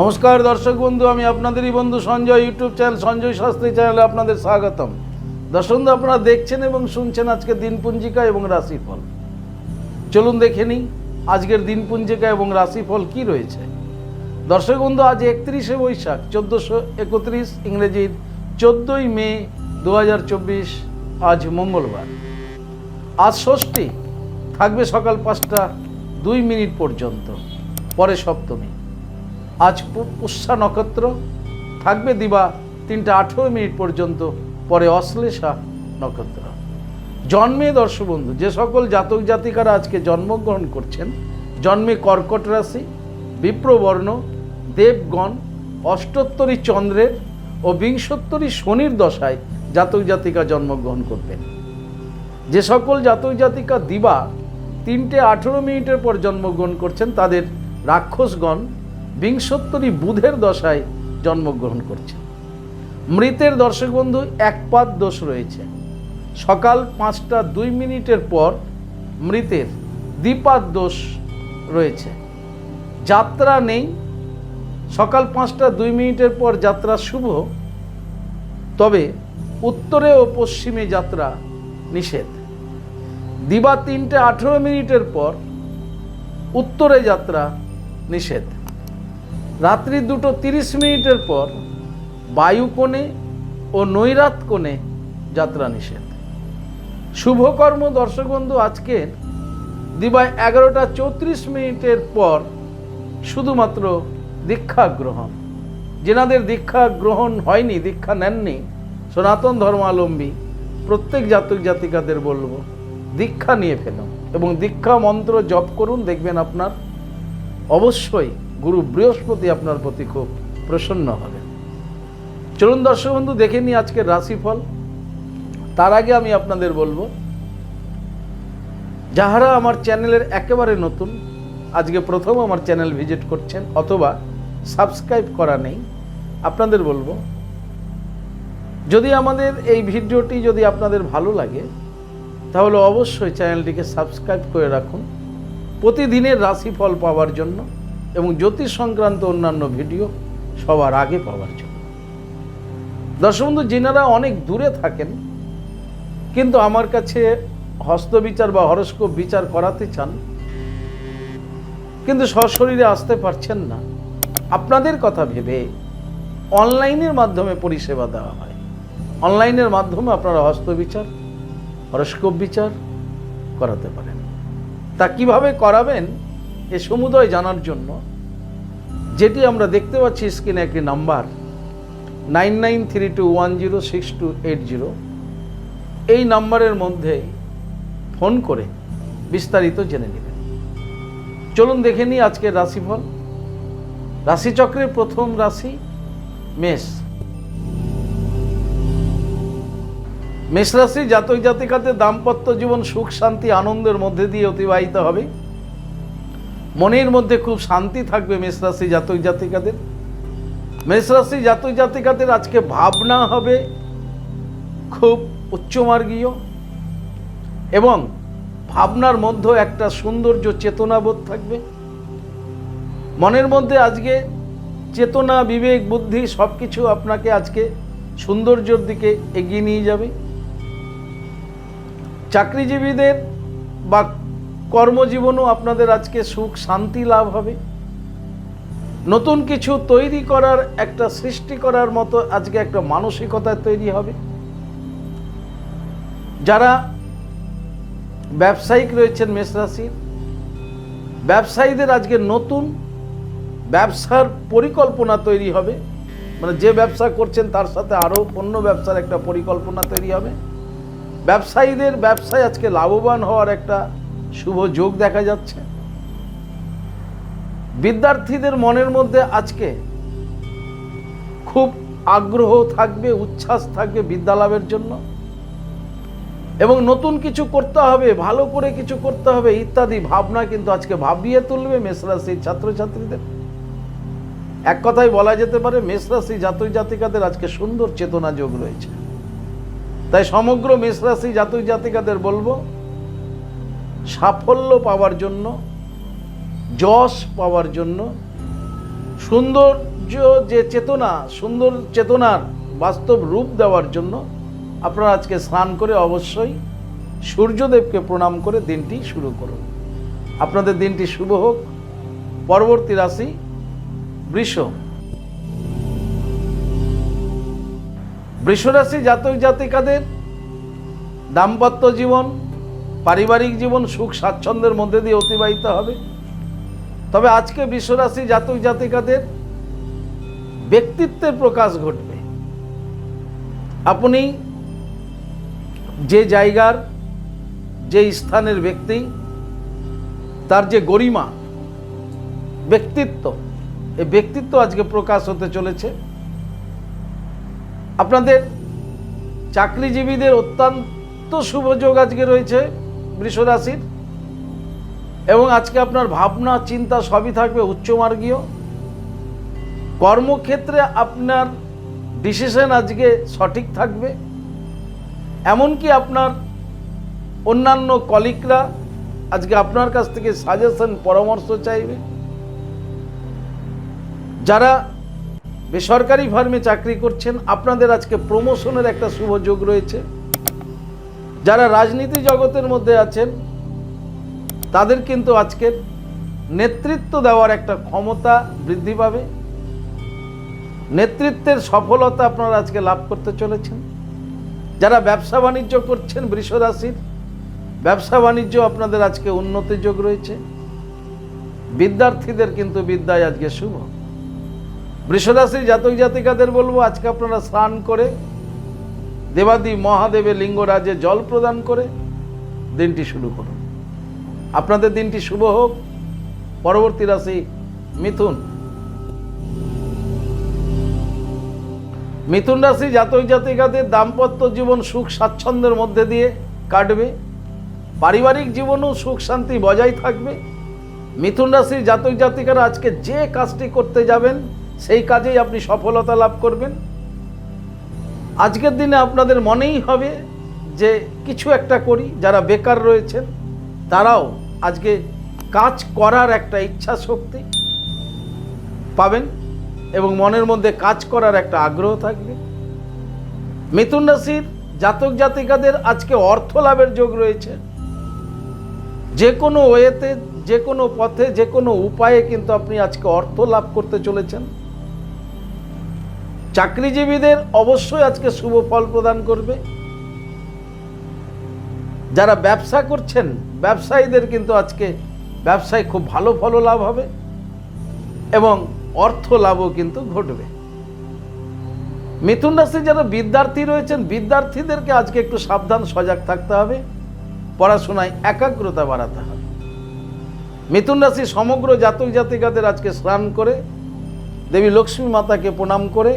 নমস্কার দর্শক বন্ধু, আমি আপনাদেরই বন্ধু সঞ্জয়, ইউটিউব চ্যানেল সঞ্জয় শাস্ত্রী চ্যানেলে আপনাদের স্বাগতম। দর্শক আপনারা দেখছেন এবং শুনছেন আজকে দিনপুঞ্জিকা এবং রাশিফল। চলুন দেখে নিই আজকের দিনপুঞ্জিকা এবং রাশিফল কি রয়েছে। দর্শক বন্ধু, আজ একত্রিশে বৈশাখ, চোদ্দোশো একত্রিশ ইংরেজির চোদ্দোই মে দু হাজার চব্বিশ, আজ মঙ্গলবার। আজ ষষ্ঠী, থাকবে সকাল পাঁচটা দুই মিনিট পর্যন্ত, পরে সপ্তমী। আজ পুষ্যা নক্ষত্র থাকবে দিবা তিনটা আঠেরো মিনিট পর্যন্ত, পরে অশ্লেষা নক্ষত্র। জন্মে দর্শক বন্ধু যে সকল জাতক জাতিকারা আজকে জন্মগ্রহণ করছেন, জন্মে কর্কট রাশি, বিপ্রবর্ণ, দেবগণ, অষ্টোত্তরী চন্দ্রের ও বিংশোত্তরী শনির দশায় জাতক জাতিকা জন্মগ্রহণ করবেন। যে সকল জাতক জাতিকা দিবা তিনটে আঠেরো মিনিটের পর জন্মগ্রহণ করছেন, তাদের রাক্ষসগণ বিংশোত্তরী বুধের দশায় জন্মগ্রহণ করছেন। মৃতের দর্শক বন্ধু একপাত দোষ রয়েছে। সকাল পাঁচটা দুই মিনিটের পর মৃতের দ্বিপাত দোষ রয়েছে। যাত্রা নেই। সকাল পাঁচটা দুই মিনিটের পর যাত্রা শুভ। তবে উত্তরে ও পশ্চিমে যাত্রা নিষেধ। দিবা তিনটে আঠেরো মিনিটের পর উত্তরে যাত্রা নিষেধ। রাত্রি দুটো তিরিশ মিনিটের পর বায়ুকোণে ও নৈরাত কোণে যাত্রা নিষেধ। শুভকর্ম দর্শক বন্ধু, আজকের দিবায় এগারোটা চৌত্রিশ মিনিটের পর শুধুমাত্র দীক্ষা গ্রহণ। যেনাদের দীক্ষা গ্রহণ হয়নি, দীক্ষা নেননি, সনাতন ধর্মাবলম্বী প্রত্যেক জাতক জাতিকাদের বলব, দীক্ষা নিয়ে ফেলুন এবং দীক্ষা মন্ত্র জপ করুন, দেখবেন আপনার অবশ্যই গুরু বৃহস্পতি আপনার প্রতি খুব প্রসন্ন হবে। চলুন দর্শক বন্ধু, দেখে নিই আজকের রাশিফল। তার আগে আমি আপনাদের বলব, যাহারা আমার চ্যানেলের একেবারে নতুন, আজকে প্রথম আমার চ্যানেল ভিজিট করছেন অথবা সাবস্ক্রাইব করা নেই, আপনাদের বলব, যদি আমাদের এই ভিডিওটি যদি আপনাদের ভালো লাগে, তাহলে অবশ্যই চ্যানেলটিকে সাবস্ক্রাইব করে রাখুন। প্রতিদিনের রাশিফল পাওয়ার জন্য এবং জ্যোতিষ সংক্রান্ত অন্যান্য ভিডিও সবার আগে পাওয়ার জন্য। দর্শক বন্ধু অনেক দূরে থাকেন, কিন্তু আমার কাছে হস্তবিচার বা হরস্কোপ বিচার করাতে চান, কিন্তু সশরীরে আসতে পারছেন না। আপনাদের কথা ভেবে অনলাইনের মাধ্যমে পরিষেবা দেওয়া হয়। অনলাইনের মাধ্যমে আপনারা হস্তবিচার, হরস্কোপ বিচার করাতে পারেন। তা কীভাবে করাবেন? এ সমুদয় জানার জন্য যেটি আমরা দেখতে পাচ্ছি স্ক্রিনে একটি number, nine nine three two one zero six two eight zero. এই নাম্বারের মধ্যে ফোন করে বিস্তারিত জেনে নেবেন। চলুন দেখে নিই আজকের রাশিফল। রাশিচক্রের প্রথম রাশি মেষ। মেষ রাশি জাতক জাতিকাতে দাম্পত্য জীবন সুখ, শান্তি, আনন্দের মধ্যে দিয়ে অতিবাহিত হবে। মনের মধ্যে খুব শান্তি থাকবে মেষরাশি জাতক জাতিকাদের। মেষ রাশি জাতক জাতিকাদের আজকে ভাবনা হবে খুব উচ্চমার্গীয় এবং ভাবনার মধ্যে একটা সৌন্দর্য চেতনাবোধ থাকবে। মনের মধ্যে আজকে চেতনা, বিবেক, বুদ্ধি সব কিছু আপনাকে আজকে সৌন্দর্যর দিকে এগিয়ে নিয়ে যাবে। চাকরিজীবীদের বা কর্মজীবনও আপনাদের আজকে সুখ, শান্তি লাভ হবে। নতুন কিছু তৈরি করার একটা, সৃষ্টি করার মতো আজকে একটা মানসিকতা তৈরি হবে। যারা ব্যবসায়িক রয়েছেন মেষ রাশির ব্যবসায়ীদের আজকে নতুন ব্যবসার পরিকল্পনা তৈরি হবে। মানে যে ব্যবসা করছেন তার সাথে আরও অন্য ব্যবসার একটা পরিকল্পনা তৈরি হবে। ব্যবসায়ীদের ব্যবসায় আজকে লাভবান হওয়ার একটা শুভ যোগ দেখা যাচ্ছে। বিদ্যার্থীদের মনের মধ্যে আজকে খুব আগ্রহ থাকবে, উচ্ছ্বাস থাকবে বিদ্যা লাভের জন্য। এবং নতুন কিছু করতে হবে, ভালো করে কিছু করতে হবে ইত্যাদি ভাবনা কিন্তু আজকে ভাবিয়ে তুলবে মেষরাশির ছাত্রছাত্রীদের। এক কথায় বলা যেতে পারে, মেষরাশি জাতক জাতিকাদের আজকে সুন্দর চেতনা যোগ রয়েছে। তাই সমগ্র মেষরাশি জাতক জাতিকাদের বলব সাফল্য পাওয়ার জন্য, যশ পাওয়ার জন্য, সৌন্দর্য যে চেতনা, সুন্দর চেতনার বাস্তব রূপ দেওয়ার জন্য আপনারা আজকে স্নান করে অবশ্যই সূর্যদেবকে প্রণাম করে দিনটি শুরু করুন। আপনাদের দিনটি শুভ হোক। পরবর্তী রাশি বৃষ। বৃষরাশি জাতক জাতিকাদের দাম্পত্য জীবন পারিবারিক জীবন সুখ স্বাচ্ছন্দ্যের মধ্যে দিয়ে অতিবাহিত হবে। তবে আজকে বিশ্বরাশি জাতক জাতিকাদের ব্যক্তিত্বের প্রকাশ ঘটবে। আপনি যে জায়গার, যে স্থানের ব্যক্তি, তার যে গরিমা, ব্যক্তিত্ব এই ব্যক্তিত্ব আজকে প্রকাশ হতে চলেছে। আপনাদের চাকরিজীবীদের অত্যন্ত শুভ যোগ আজকে রয়েছে। বৃষরাশির এবং আজকে আপনার ভাবনা, চিন্তা সবই থাকবে উচ্চমার্গীয়। কর্মক্ষেত্রে আপনার ডিসিশন আজকে সঠিক থাকবে। এমনকি আপনার অন্যান্য কলিগরা আজকে আপনার কাছ থেকে সাজেশন পরামর্শ চাইবে। যারা বেসরকারি ফার্মে চাকরি করছেন, আপনাদের আজকে প্রমোশনের একটা শুভ যোগ রয়েছে। যারা রাজনীতি জগতের মধ্যে আছেন, তাদের কিন্তু আজকের নেতৃত্ব দেওয়ার একটা ক্ষমতা বৃদ্ধি পাবে। নেতৃত্বের সফলতা আপনারা আজকে লাভ করতে চলেছেন। যারা ব্যবসা বাণিজ্য করছেন বৃষ রাশির ব্যবসা বাণিজ্য আপনাদের আজকে উন্নতির যোগ রয়েছে। বিদ্যার্থীদের কিন্তু বিদ্যায় আজকে শুভ। বৃষরাশির জাতক জাতিকাদের বলব, আজকে আপনারা স্নান করে দেবাদি মহাদেবের লিঙ্গরাজে জল প্রদান করে দিনটি শুরু করুন। আপনাদের দিনটি শুভ হোক। পরবর্তী রাশি মিথুন। মিথুন রাশি জাতক জাতিকাদের দাম্পত্য জীবন সুখ স্বাচ্ছন্দ্যের মধ্যে দিয়ে কাটবে। পারিবারিক জীবনও সুখ শান্তি বজায় থাকবে। মিথুন রাশির জাতক জাতিকারা আজকে যে কাজটি করতে যাবেন, সেই কাজেই আপনি সফলতা লাভ করবেন। আজকের দিনে আপনাদের মনেই হবে যে কিছু একটা করি, যারা বেকার রয়েছেন, তারাও আজকে কাজ করার একটা ইচ্ছা শক্তি পাবেন এবং মনের মধ্যে কাজ করার একটা আগ্রহ থাকবে। মিথুন রাশির জাতক জাতিকাদের আজকে অর্থ লাভের যোগ রয়েছে। যে কোনো ওয়েতে, যে কোনো পথে, যে কোনো উপায়ে কিন্তু আপনি আজকে অর্থ লাভ করতে চলেছেন। চাকরিজীবীদের অবশ্যই আজকে শুভ ফল প্রদান করবে। যারা ব্যবসা করছেন, ব্যবসায়ীদের কিন্তু আজকে ব্যবসায় খুব ভালো ফল লাভ হবে এবং অর্থ লাভও কিন্তু ঘটবে। মিথুন রাশি যারা বিদ্যার্থী রয়েছেন, বিদ্যার্থীদেরকে আজকে একটু সাবধান, সজাগ থাকতে হবে। পড়াশোনায় একাগ্রতা বাড়াতে হবে। মিথুন রাশি সমগ্র জাতক জাতিকাদের আজকে স্নান করে, দেবী লক্ষ্মী মাতাকে প্রণাম করে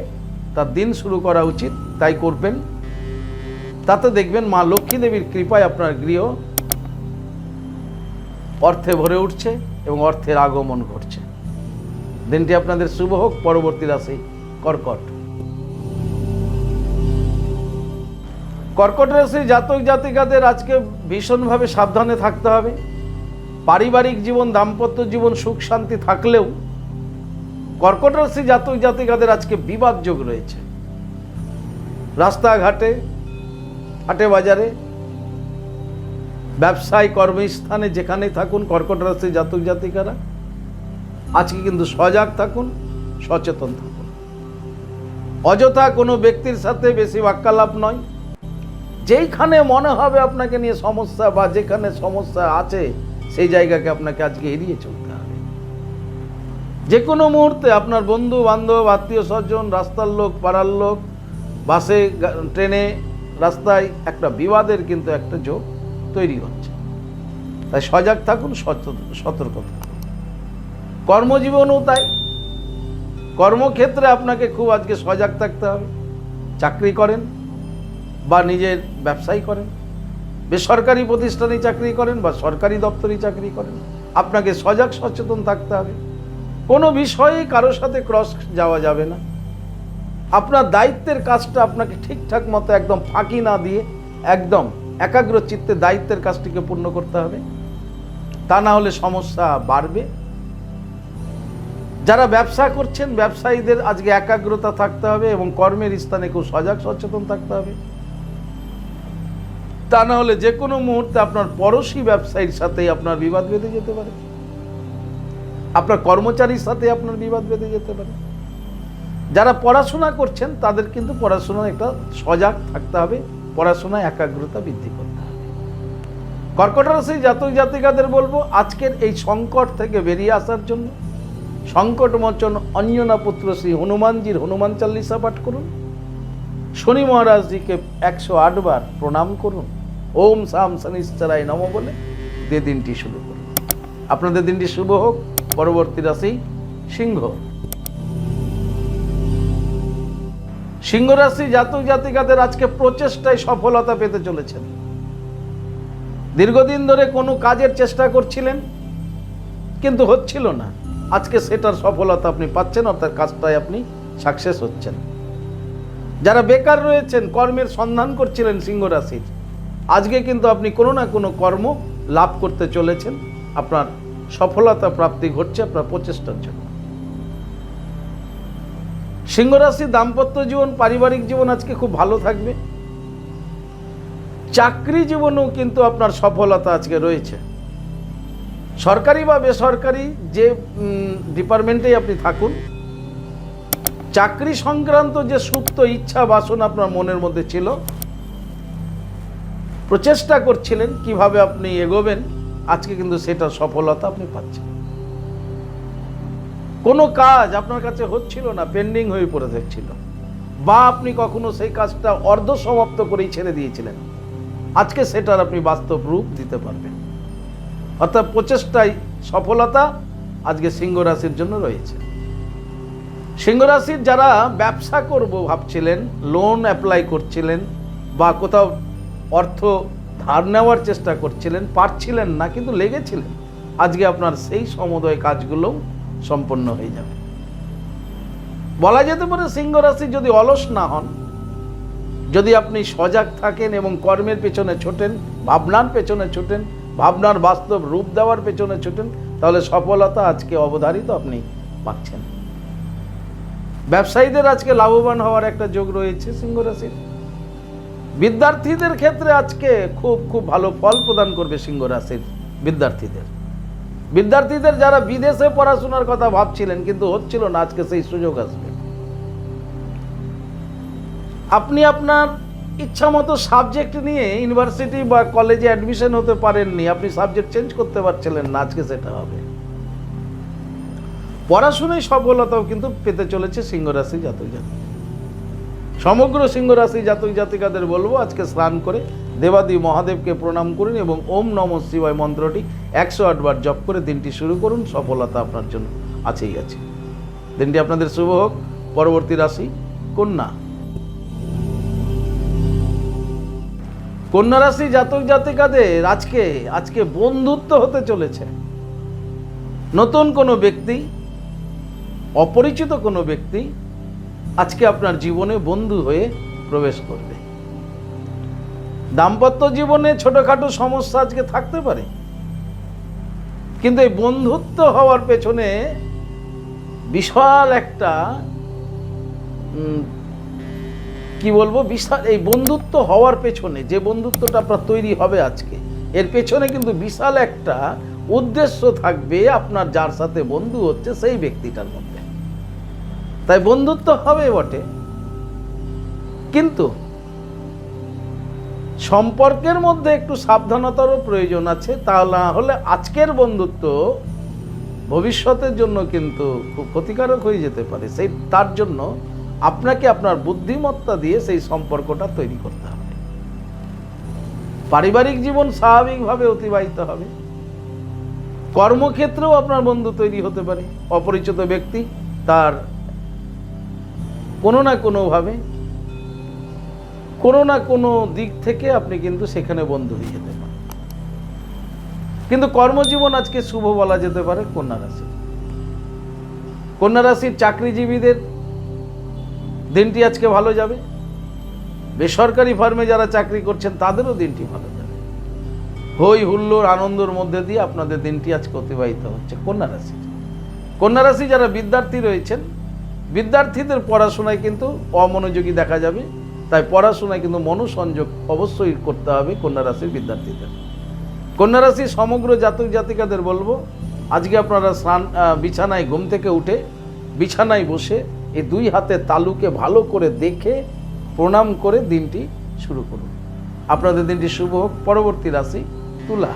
তার দিন শুরু করা উচিত, তাই করবেন। তাতে দেখবেন মা লক্ষ্মী দেবীর কৃপায় আপনার গৃহ অর্থে ভরে উঠছে এবং অর্থের আগমন ঘটছে। দিনটি আপনাদের শুভ হোক, পরবর্তী রাশি কর্কট। কর্কট রাশি জাতক জাতিকাদের আজকে ভীষণভাবে সাবধানে থাকতে হবে। পারিবারিক জীবন, দাম্পত্য জীবন, সুখ, শান্তি থাকলেও কর্কট জাতক জাতিকাদের আজকে বিবাদ যোগ রয়েছে। রাস্তাঘাটে, হাটে বাজারে, ব্যবসায় কর্মস্থানে যেখানেই থাকুন কর্কট রাশি জাতক জাতিকারা, আজকে কিন্তু সজাগ থাকুন, সচেতন থাকুন। অযথা কোনো ব্যক্তির সাথে বেশি বাক্যালাপ নয়। যেইখানে মনে হবে আপনাকে নিয়ে সমস্যা বা যেখানে সমস্যা আছে, সেই জায়গাকে আপনাকে আজকে এড়িয়ে চলতে যে কোনো মুহূর্তে আপনার বন্ধু, বান্ধব, আত্মীয় স্বজন, রাস্তার লোক, পাড়ার লোক, বাসে ট্রেনে, রাস্তায় একটা বিবাদের কিন্তু একটা যোগ তৈরি হচ্ছে। তাই সজাগ থাকুন সতর্ক থাকুন। কর্মজীবনও তাই। কর্মক্ষেত্রে আপনাকে খুব আজকে সজাগ থাকতে হবে। চাকরি করেন বা নিজের ব্যবসায়ী করেন। বেসরকারি প্রতিষ্ঠানে চাকরি করেন বা সরকারি দপ্তরে চাকরি করেন। আপনাকে সজাগ, সচেতন থাকতে হবে। কোনো বিষয়ে কারোর সাথে ক্রস যাওয়া যাবে না। আপনার দায়িত্বের কাজটা আপনাকে ঠিকঠাক মতো একদম ফাঁকি না দিয়ে একদম একাগ্র চিত্তে দায়িত্বের কাজটিকে পূর্ণ করতে হবে। তা না হলে সমস্যা বাড়বে। যারা ব্যবসা করছেন, ব্যবসায়ীদের আজকে একাগ্রতা থাকতে হবে এবং কর্মের স্থানে খুব সজাগ সচেতন থাকতে হবে। তা না হলে যে কোনো মুহূর্তে আপনার পড়োশী ব্যবসায়ীর সাথে আপনার বিবাদ বেঁধে যেতে পারে। আপনার কর্মচারীর সাথে আপনার বিবাদ বেঁধে যেতে পারে। যারা পড়াশোনা করছেন, তাদের কিন্তু পড়াশোনায় একটা সজাগ থাকতে হবে, পড়াশোনায় একাগ্রতা বৃদ্ধি করতে হবে। কর্কট রাশি জাতক জাতিকাদের বলব, আজকের এই সংকট থেকে বেরিয়ে আসার জন্য সংকট মোচন অঞ্জনা পুত্র শ্রী হনুমানজির হনুমান চাল্লিশা পাঠ করুন। শনি মহারাজজিকে একশো বার প্রণাম করুন। ওম সাম শনিশ্চরায় নম বলে দিনটি শুরু করুন। আপনাদের দিনটি শুভ হোক। পরবর্তী রাশি সিংহ। সিংহ রাশি জাতক জাতিকাদের আজকে প্রচেষ্টায় সফলতা পেতে চলেছেন। দীর্ঘদিন ধরে কোনো কাজের চেষ্টা করছিলেন, কিন্তু হচ্ছিল না। আজকে সেটার সফলতা আপনি পাচ্ছেন, অর্থাৎ কাজটায় আপনি সাকসেস হচ্ছেন। যারা বেকার রয়েছেন, কর্মের সন্ধান করছিলেন সিংহ রাশির আজকে কিন্তু আপনি কোনো না কোনো কর্ম লাভ করতে চলেছেন। আপনার সফলতা প্রাপ্তি ঘটছে আপনার প্রচেষ্টার জন্য। সিংহ রাশি দাম্পত্য জীবন, পারিবারিক জীবন আজকে খুব ভালো থাকবে। চাকরি জীবনেও কিন্তু আপনার সফলতা আজকে রয়েছে। সরকারি বা বেসরকারি যে ডিপার্টমেন্টেই আপনি থাকুন, চাকরি সংক্রান্ত যে সুপ্ত ইচ্ছা, বাসনা আপনার মনের মধ্যে ছিল, প্রচেষ্টা করছিলেন কীভাবে আপনি এগোবেন। আজকে কিন্তু সেটা সফলতা আপনি পাচ্ছেন। কোনো কাজ আপনার কাছে হচ্ছিল না পেন্ডিং হয়ে পড়ে থাকছিল। বা আপনি কখনো সেই কাজটা অর্ধ সমাপ্ত করেই ছেড়ে দিয়েছিলেন। আজকে সেটার আপনি বাস্তব রূপ দিতে পারবেন। অর্থাৎ প্রচেষ্টায় সফলতা আজকে সিংহ রাশির জন্য রয়েছে। সিংহ রাশির যারা ব্যবসা করব ভাবছিলেন লোন অ্যাপ্লাই করছিলেন, বা কোথাও অর্থ ধার নেওয়ার চেষ্টা করছিলেন, পারছিলেন না, কিন্তু লেগেছিলেন। আজকে আপনার সেই সমুদয় কাজগুলো সম্পন্ন হয়ে যাবে। বলা যেতে পারে সিংহ রাশি যদি অলস না হন, যদি আপনি সজাগ থাকেন এবং কর্মের পেছনে ছোটেন, ভাবনার পেছনে ছোটেন, ভাবনার বাস্তব রূপ দেওয়ার পেছনে ছোটেন, তাহলে সফলতা আজকে অবধারিত আপনি পাচ্ছেন। ব্যবসায়ীদের আজকে লাভবান হওয়ার একটা যোগ রয়েছে সিংহ রাশির। বিদ্যার্থীদের ক্ষেত্রে আজকে খুব খুব ভালো ফল প্রদান করবে সিংহ রাশির বিদ্যার্থীদের। বিদ্যার্থীদের যারা বিদেশে পড়াশোনার কথা ভাবছিলেন, কিন্তু হচ্ছিল না, আজকে সেই সুযোগ আসবে। আপনি আপনার ইচ্ছা মতো সাবজেক্ট নিয়ে ইউনিভার্সিটি বা কলেজে অ্যাডমিশন হতে পারেননি, আপনি সাবজেক্ট চেঞ্জ করতে পারছিলেন না, আজকে সেটা হবে। পড়াশোনায় সফলতাও কিন্তু পেতে চলেছে সিংহ রাশি জাতক জাতিক সমগ্র সিংহ রাশি জাতক জাতিকাদের বলব, আজকে স্নান করে দেবাদি মহাদেবকে প্রণাম করুন এবং ওম নম শিবায় মন্ত্রটি একশো আটবার জপ করে দিনটি শুরু করুন, সফলতা আপনার জন্য আছেই আছে। দিনটি আপনাদের শুভ হোক, পরবর্তী রাশি কন্যা। কন্যা রাশি জাতক জাতিকাদের আজকে আজকে বন্ধুত্ব হতে চলেছে। নতুন কোনো ব্যক্তি, অপরিচিত কোনো ব্যক্তি আজকে আপনার জীবনে বন্ধু হয়ে প্রবেশ করবে। দাম্পত্য জীবনে ছোটখাটো সমস্যা আজকে থাকতে পারে। কিন্তু এই বন্ধুত্ব হওয়ার পেছনে বিশাল একটা কি বলব? বিশাল, এই বন্ধুত্ব হওয়ার পেছনে যে বন্ধুত্বটা আপনার তৈরি হবে আজকে, এর পেছনে কিন্তু বিশাল একটা উদ্দেশ্য থাকবে আপনার যার সাথে বন্ধু হচ্ছে সেই ব্যক্তিটার মধ্যে। তাই বন্ধুত্ব হবে বটে। কিন্তু সম্পর্কের মধ্যে একটু সাবধানতারও প্রয়োজন আছে, তা না হলে আজকের বন্ধুত্ব ভবিষ্যতের জন্য কিন্তু খুব ক্ষতিকারক হয়ে যেতে পারে। সেই, তার জন্য আপনাকে আপনার বুদ্ধিমত্তা দিয়ে সেই সম্পর্কটা তৈরি করতে হবে। পারিবারিক জীবন স্বাভাবিকভাবে অতিবাহিত হবে। কর্মক্ষেত্রেও আপনার বন্ধু তৈরি হতে পারে। অপরিচিত ব্যক্তি তার কোনো না কোনোভাবে, কোনো না কোনো দিক থেকে আপনি কিন্তু সেখানে বন্ধু হয়ে যেতে পারেন। কিন্তু কর্মজীবন আজকে শুভ বলা যেতে পারে কন্যা রাশি। কন্যা রাশির চাকরিজীবীদের দিনটি আজকে ভালো যাবে। বেসরকারি ফার্মে যারা চাকরি করছেন, তাদেরও দিনটি ভালো যাবে। হই হুল্লোড় আনন্দর মধ্যে দিয়ে আপনাদের দিনটি আজকে অতিবাহিত হচ্ছে কন্যা রাশির। কন্যা রাশি যারা বিদ্যার্থী রয়েছেন বিদ্যার্থীদের পড়াশোনায় কিন্তু অমনোযোগী দেখা যাবে, তাই পড়াশোনায় কিন্তু মনোসংযোগ অবশ্যই করতে হবে কন্যা রাশির বিদ্যার্থীদের। কন্যা রাশির সমগ্র জাতক জাতিকাদের বলব, আজকে আপনারা স্নান বিছানায় ঘুম থেকে উঠে বিছানায় বসে এই দুই হাতে তালুকে ভালো করে দেখে প্রণাম করে দিনটি শুরু করুন। আপনাদের দিনটি শুভ হোক। পরবর্তী রাশি তুলা।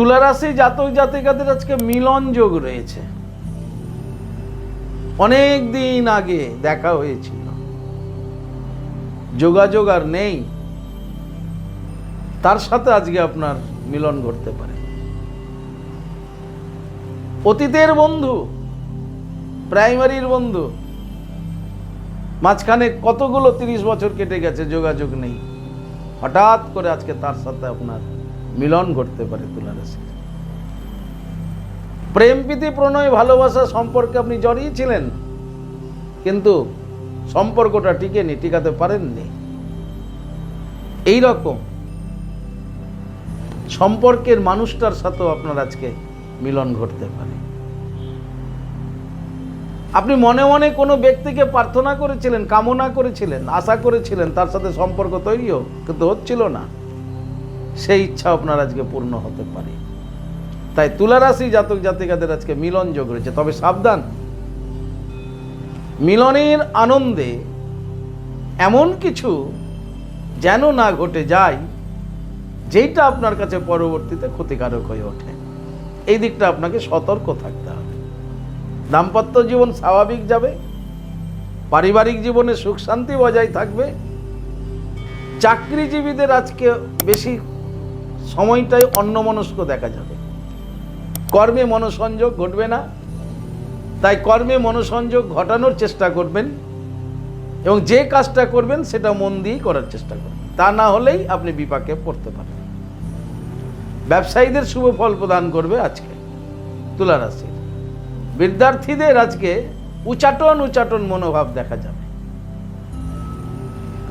তুলা রাশি জাতক জাতিকাদের আজকে মিলন যোগ রয়েছে। অনেক দিন আগে দেখা হয়েছিল। যোগাযোগ আর নেই। তার সাথে আজকে আপনার মিলন ঘটতে পারে। অতীতের বন্ধু, প্রাইমারির বন্ধু, মাঝখানে কতগুলো তিরিশ বছর কেটে গেছে, যোগাযোগ নেই। হঠাৎ করে আজকে তার সাথে আপনার মিলন ঘটতে পারে তুলা রাশির প্রেম প্রীতি, প্রণয়, ভালোবাসা সম্পর্কে আপনি জড়িয়েছিলেন, কিন্তু সম্পর্কটা টিকেনি টিকাতে পারেননি। এই রকম সম্পর্কের মানুষটার সাথেও আপনার আজকে মিলন ঘটতে পারে। আপনি মনে মনে কোনো ব্যক্তিকে প্রার্থনা করেছিলেন, কামনা করেছিলেন, আশা করেছিলেন, তার সাথে সম্পর্ক তৈরিও কিন্তু হচ্ছিল না। সেই ইচ্ছা আপনার আজকে পূর্ণ হতে পারে। তাই তুলা রাশি জাতক জাতিকাদের আজকে মিলন যোগ রয়েছে। তবে সাবধান, মিলনের আনন্দে এমন কিছু যেন না ঘটে যায়, যেইটা আপনার কাছে পরবর্তীতে ক্ষতিকারক হয়ে ওঠে। এই দিকটা আপনাকে সতর্ক থাকতে হবে। দাম্পত্য জীবন স্বাভাবিক যাবে, পারিবারিক জীবনে সুখ শান্তি বজায় থাকবে। চাকরিজীবীদের আজকে বেশি সময়টাই অন্যমনস্ক দেখা যাবে। কর্মে মনোসংযোগ ঘটবে না। তাই কর্মে মনোসংযোগ ঘটানোর চেষ্টা করবেন এবং যে কাজটা করবেন সেটা মন দিয়েই করার চেষ্টা করবেন। তা না হলেই আপনি বিপাকে পড়তে পারেন ব্যবসায়ীদের শুভ ফল প্রদান করবে আজকে তুলা রাশির বিদ্যার্থীদের আজকে উচাটন উচাটন মনোভাব দেখা যাবে।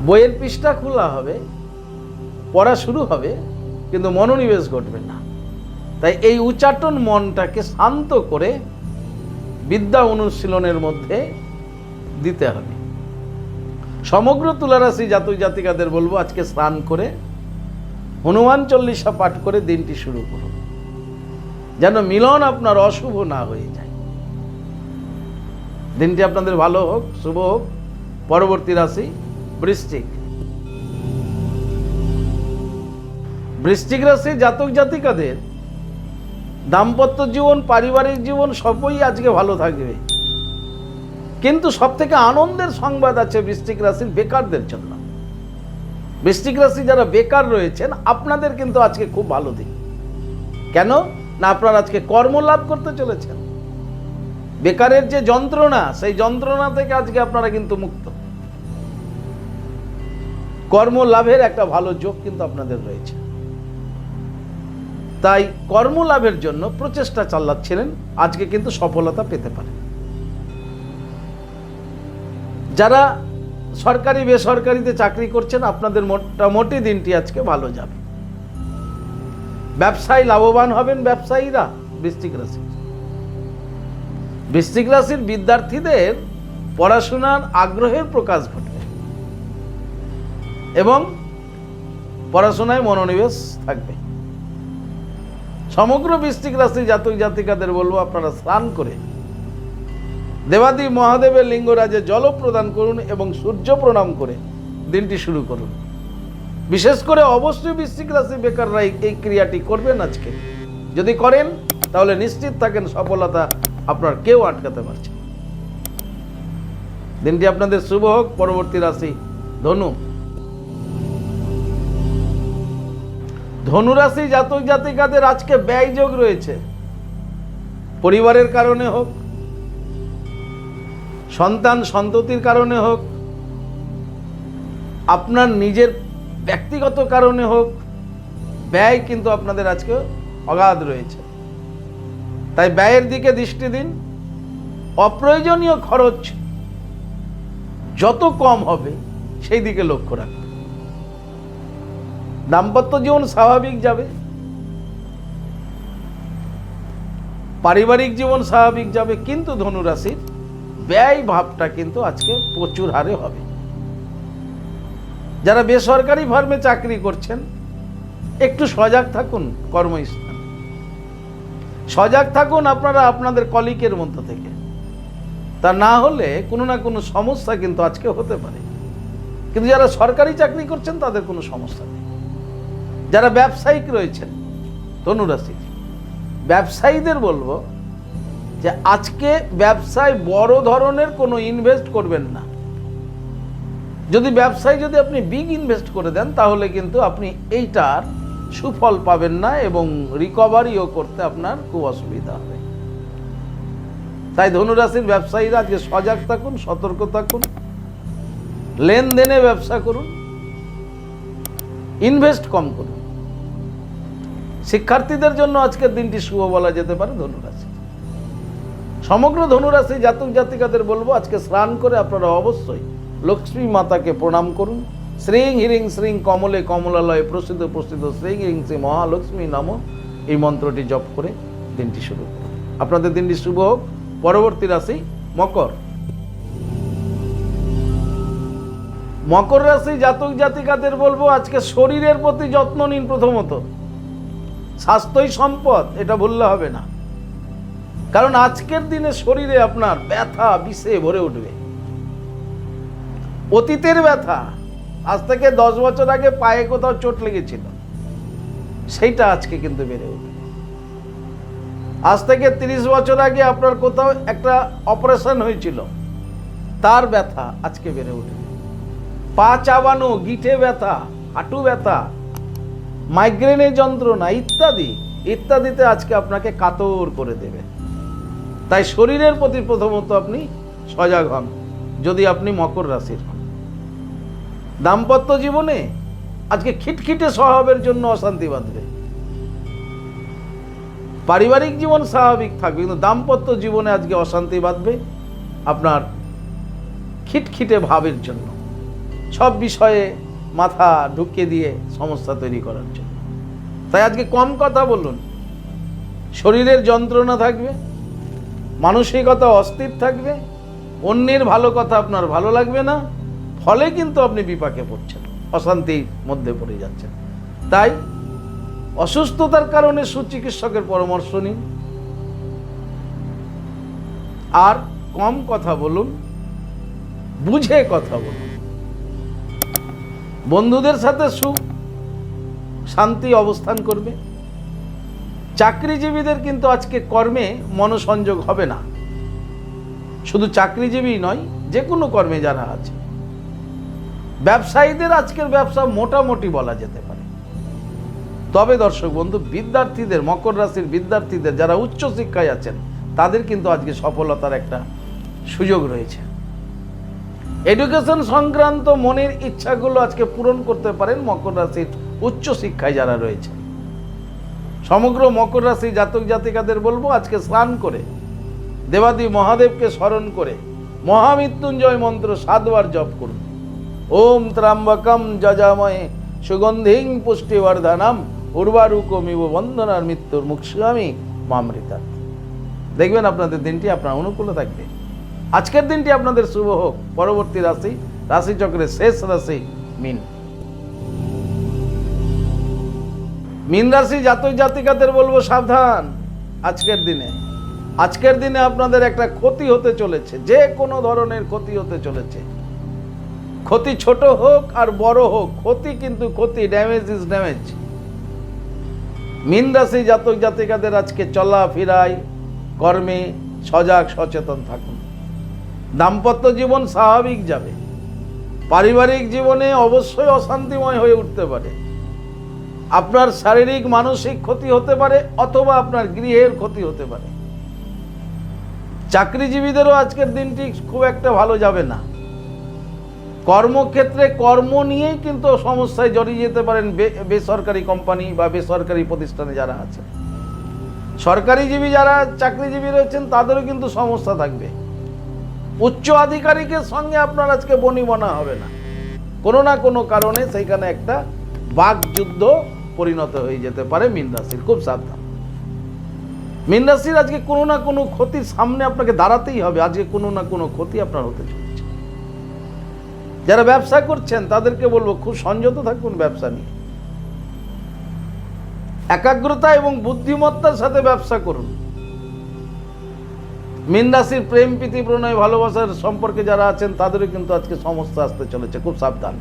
বইয়ের পৃষ্ঠা খোলা হবে, পড়া শুরু হবে কিন্তু মনোনিবেশ ঘটবে না। তাই এই উচ্চাটন মনটাকে শান্ত করে বিদ্যা অনুশীলনের মধ্যে দিতে হবে। সমগ্র তুলারাশি জাতক জাতিকাদের বলব, আজকে স্নান করে হনুমান চল্লিশা পাঠ করে দিনটি শুরু করুন। যেন মিলন আপনার অশুভ না হয়ে যায়। দিনটি আপনাদের ভালো হোক, শুভ হোক। পরবর্তী রাশি বৃশ্চিক। বৃশ্চিক রাশি জাতক জাতিকাদের। দাম্পত্য জীবন, পারিবারিক জীবন সবই আজকে ভালো থাকবে। কিন্তু সব থেকে আনন্দের সংবাদ আছে বৃষ্টিক রাশির বেকারদের জন্য। বৃষ্টিক রাশি যারা বেকার রয়েছেন, আপনাদের কিন্তু আজকে খুব ভালো দিন কেন? না আপনারা আজকে কর্ম লাভ করতে চলেছেন। বেকারের যে যন্ত্রণা, সেই যন্ত্রণা থেকে আজকে আপনারা কিন্তু মুক্ত। কর্ম লাভের একটা ভালো যোগ কিন্তু আপনাদের রয়েছে। তাই কর্মলাভের জন্য প্রচেষ্টা চালাচ্ছিলেন। আজকে কিন্তু সফলতা পেতে পারেন। যারা সরকারি, বেসরকারিতে চাকরি করছেন, আপনাদের মোটামুটি দিনটি আজকে ভালো যাবে। ব্যবসায় লাভবান হবেন ব্যবসায়ীরা, বৃশ্চিক রাশি বৃশ্চিক রাশির বিদ্যার্থীদের পড়াশোনার আগ্রহের প্রকাশ ঘটবে। এবং পড়াশোনায় মনোনিবেশ থাকবে। সমগ্র বৃশ্চিক রাশি জাতক জাতিকাদের বলব, আপনারা স্নান করে দেবাদি মহাদেবের লিঙ্গরাজে জল প্রদান করুন এবং সূর্য প্রণাম করে দিনটি শুরু করুন। বিশেষ করে অবশ্যই বৃশ্চিক রাশি বেকাররা এই- ক্রিয়াটি করবেন আজকে। যদি করেন, তাহলে নিশ্চিত থাকেন সফলতা আপনার কেউ আটকাতে পারছে। দিনটি আপনাদের শুভ হোক, পরবর্তী রাশি ধনু। ধনুরাশি জাতক জাতিকাদের আজকে ব্যয় যোগ রয়েছে। পরিবারের কারণে হোক, সন্তান সন্ততির কারণে হোক, আপনার নিজের ব্যক্তিগত কারণে হোক, ব্যয় কিন্তু আপনাদের আজকে অগাধ রয়েছে। তাই ব্যয়ের দিকে দৃষ্টি দিন। অপ্রয়োজনীয় খরচ যত কম হবে, সেই দিকে লক্ষ্য রাখুন। দাম্পত্য জীবন স্বাভাবিক যাবে। পারিবারিক জীবন স্বাভাবিক যাবে, কিন্তু ধনুরাশির ব্যয় ভাবটা কিন্তু আজকে প্রচুর হারে হবে। যারা বেসরকারি ফার্মে চাকরি করছেন, একটু সজাগ থাকুন কর্মস্থান। সজাগ থাকুন আপনারা আপনাদের কলিকের মধ্যে থেকে। তা না হলে কোনো না কোনো সমস্যা কিন্তু আজকে হতে পারে। কিন্তু যারা সরকারি চাকরি করছেন, তাদের কোনো সমস্যা নেই। যারা ব্যবসায়িক রয়েছেন ধনুরাশি ব্যবসায়ীদের বলব যে আজকে ব্যবসায় বড় ধরনের কোনো ইনভেস্ট করবেন না। যদি ব্যবসায় যদি আপনি বিগ ইনভেস্ট করে দেন, তাহলে কিন্তু আপনি এইটার সুফল পাবেন না এবং রিকভারিও করতে আপনার খুব অসুবিধা হবে। তাই ধনুরাশির ব্যবসায়ীরা আজকে সজাগ থাকুন, সতর্ক থাকুন, লেনদেনে ব্যবসা করুন ইনভেস্ট কম করুন। শিক্ষার্থীদের জন্য আজকের দিনটি শুভ বলা যেতে পারে, ধনুরাশি। সমগ্র ধনুরাশি জাতক জাতিকাদের বলব, আজকে স্নান করে আপনারা অবশ্যই লক্ষ্মী মাতাকে প্রণাম করুন। শ্রীং হিরিং শ্রীং কমলে কমলালয়ে প্রসিদ্ধ প্রসিদ্ধ শ্রীং হিরিং শ্রী মহালক্ষ্মী নাম। এই মন্ত্রটি জপ করে দিনটি শুরু করুন। আপনাদের দিনটি শুভ হোক। পরবর্তী রাশি মকর। মকর রাশি জাতক জাতিকাদের বলব, আজকে শরীরের প্রতি যত্ন নিন প্রথমত। স্বাস্থ্যই সম্পদ, এটা বললে হবে না। কারণ আজকের দিনে শরীরে আপনার ব্যথা বিষে ভরে উঠবে। অতীতের ব্যথা, আজ থেকে দশ বছর আগে পায়ে কোথাও চোট লেগেছিল, সেইটা আজকে কিন্তু বেড়ে উঠবে। আজ থেকে তিরিশ বছর আগে আপনার কোথাও একটা অপারেশন হয়েছিল, তার ব্যথা আজকে বেড়ে উঠবে। পা চাবানো, গিঠে ব্যথা, হাঁটু ব্যথা মাইগ্রেনের যন্ত্রণা, ইত্যাদি। ইত্যাদিতে আজকে আপনাকে কাতর করে দেবে। তাই শরীরের প্রতি প্রথমত আপনি সজাগ হন, যদি আপনি মকর রাশির হন। দাম্পত্য জীবনে আজকে খিটখিটে স্বভাবের জন্য অশান্তি বাঁধবে। পারিবারিক জীবন স্বাভাবিক থাকবে, কিন্তু দাম্পত্য জীবনে আজকে অশান্তি বাঁধবে আপনার খিটখিটে ভাবের জন্য। সব বিষয়ে মাথা ঢুকিয়ে দিয়ে সমস্যা তৈরি করার জন্য। তাই আজকে কম কথা বলুন। শরীরের যন্ত্রণা থাকবে, মানসিকতা অস্থির থাকবে, অন্যের ভালো কথা আপনার ভালো লাগবে না, ফলে কিন্তু আপনি বিপাকে পড়ছেন, অশান্তির মধ্যে পড়ে যাচ্ছেন। তাই অসুস্থতার কারণে সুচিকিৎসকের পরামর্শ নিন। আর কম কথা বলুন, বুঝে কথা বলুন। বন্ধুদের সাথে সুখ, শান্তি অবস্থান করবে। চাকরিজীবীদের কিন্তু আজকে কর্মে মনোসংযোগ হবে না। শুধু চাকরিজীবী নয়, যে কোনো কর্মে যারা আছে। ব্যবসায়ীদের আজকের ব্যবসা মোটামুটি বলা যেতে পারে। তবে দর্শক বন্ধু, বিদ্যার্থীদের, মকর রাশির বিদ্যার্থীদের যারা উচ্চ শিক্ষায় আছেন, তাদের কিন্তু আজকে সফলতার একটা সুযোগ রয়েছে। এডুকেশন সংক্রান্ত মনের ইচ্ছাগুলো আজকে পূরণ করতে পারেন মকর রাশির উচ্চ শিক্ষায় যারা রয়েছে। সমগ্র মকর রাশি জাতক জাতিকাদের বলব, আজকে স্নান করে, দেবাদি মহাদেবকে স্মরণ করে, মহামৃত্যুঞ্জয় মন্ত্র সাতবার জপ করুন। ওম ত্রাম্বকম যজাময়ে সুগন্ধিং পুষ্টিবর্ধনম উর্বারুকমিব বন্দনার মৃত্যুর মুক্ষামি মামৃতা দেখবেন আপনাদের দিনটি আপনার অনুকূলে থাকবে। আজকের দিনটি আপনাদের শুভ হোক। পরবর্তী রাশি, রাশিচক্রের শেষ রাশি মিন। মিন রাশি জাতক জাতিকাদের বলব সাবধান আজকের দিনে। আজকের দিনে আপনাদের একটা ক্ষতি হতে চলেছে, যে কোনো ধরনের ক্ষতি হতে চলেছে। ক্ষতি ছোট হোক আর বড় হোক, ক্ষতি কিন্তু ক্ষতি ড্যামেজ ইজ ড্যামেজ মিন রাশি জাতক জাতিকাদের আজকে চলা ফিরাই কর্মে সজাগ, সচেতন থাকুন। দাম্পত্য জীবন স্বাভাবিক যাবে। পারিবারিক জীবনে অবশ্যই অশান্তিময় হয়ে উঠতে পারে। আপনার শারীরিক, মানসিক ক্ষতি হতে পারে অথবা আপনার গৃহের ক্ষতি হতে পারে। চাকরিজীবীদেরও আজকের দিনটি খুব একটা ভালো যাবে না। কর্মক্ষেত্রে কর্ম নিয়েই কিন্তু সমস্যায় জড়িয়ে যেতে পারেন বেসরকারি কোম্পানি বা বেসরকারি প্রতিষ্ঠানে যারা আছে সরকারিজীবী যারা, চাকরিজীবী রয়েছেন, তাদেরও কিন্তু সমস্যা থাকবে। উচ্চ আধিকারিকের সঙ্গে আপনার আজকে বনিবনা হবে না। কোনো না কোনো কারণে সেইখানে একটা বাক যুদ্ধ পরিণত হয়ে যেতে পারে মিন রাশির খুব সাবধান। মীন আজকে কোনো না কোনো ক্ষতির সামনে আপনাকে দাঁড়াতেই হবে। আজকে কোনো না কোনো ক্ষতি আপনার হতে চলেছে। যারা ব্যবসা করছেন, তাদেরকে বলব, খুব সংযত থাকুন ব্যবসা নিয়ে। একাগ্রতা এবং বুদ্ধিমত্তার সাথে ব্যবসা করুন। মীন রাশির প্রেম, প্রীতি, প্রণয়, ভালোবাসার সম্পর্কে যারা আছেন, তাদেরও কিন্তু আজকে সমস্যা আসতে চলেছে, খুব সাবধান।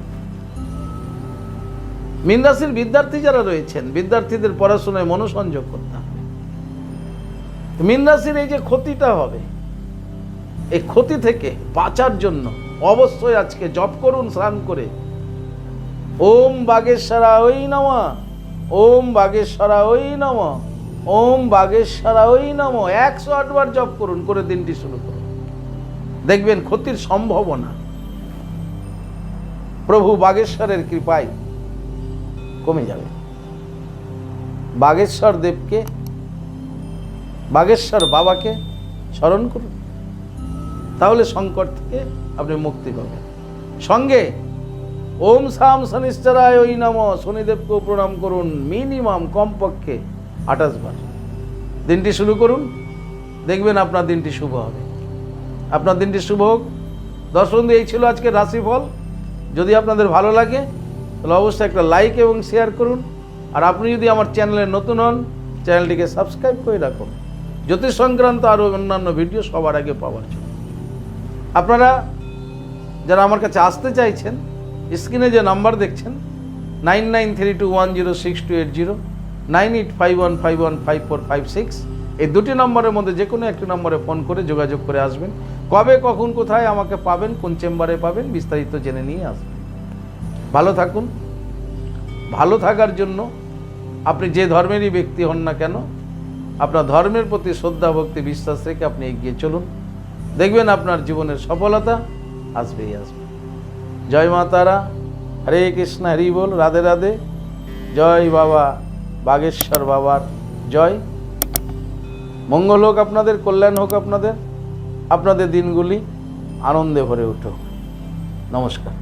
মীন রাশির বিদ্যার্থী যারা রয়েছেন, বিদ্যার্থীদের পড়াশোনায় মনোসংযোগ করতে হবে। মীন রাশির এই যে ক্ষতিটা হবে, এই ক্ষতি থেকে বাঁচার জন্য অবশ্যই আজকে জপ করুন, স্নান করে। ওম বাগেশ্বরা ওই নমা, ওম বাগেশ্বরা ওই নম। ওম বাগেশ্বরা ওই নম। একশো আটবার জপ করুন, করে দিনটি শুরু করুন। দেখবেন ক্ষতির সম্ভাবনা। প্রভু বাগেশ্বরের কৃপায় কমে যাবে। বাগেশ্বর দেবকে, বাগেশ্বর বাবাকে স্মরণ করুন। তাহলে সংকট থেকে আপনি মুক্তি পাবেন। সঙ্গে ওম সাম শনিশ্চরায় ওই নম। শনিদেবকেও প্রণাম করুন। মিনিমাম কমপক্ষে আঠাশ বার। দিনটি শুরু করুন, দেখবেন আপনার দিনটি শুভ হবে। আপনার দিনটি শুভ হোক। দর্শন এই ছিল আজকের রাশিফল। যদি আপনাদের ভালো লাগে, তাহলে অবশ্যই একটা লাইক এবং শেয়ার করুন। আর আপনি যদি আমার চ্যানেলে নতুন হন, চ্যানেলটিকে সাবস্ক্রাইব করে রাখুন। জ্যোতিষ সংক্রান্ত আরও অন্যান্য ভিডিও সবার আগে পাওয়ার জন্য। আপনারা যারা আমার কাছে আসতে চাইছেন, স্ক্রিনে যে নাম্বার দেখছেন, nine nine three two one zero six two eight zero nine eight five one five one five four five six. এই দুটি নম্বরের মধ্যে যে কোনো একটি নম্বরে ফোন করে যোগাযোগ করে আসবেন। কবে, কখন, কোথায় আমাকে পাবেন, কোন চেম্বারে পাবেন বিস্তারিত জেনে নিয়ে আসবেন। ভালো থাকুন। ভালো থাকার জন্য আপনি যে ধর্মেরই ব্যক্তি হন না কেন, আপনার ধর্মের প্রতি শ্রদ্ধা, ভক্তি, বিশ্বাস রেখে আপনি এগিয়ে চলুন। দেখবেন আপনার জীবনের সফলতা আসবেই আসবে। জয় মা তারা। হরে কৃষ্ণ, হরি বল, রাধে রাধে। জয় বাবা। বাগেশ্বর বাবার। জয়। মঙ্গল হোক আপনাদের, কল্যাণ হোক আপনাদের আপনাদের দিনগুলি আনন্দে ভরে উঠুক। নমস্কার।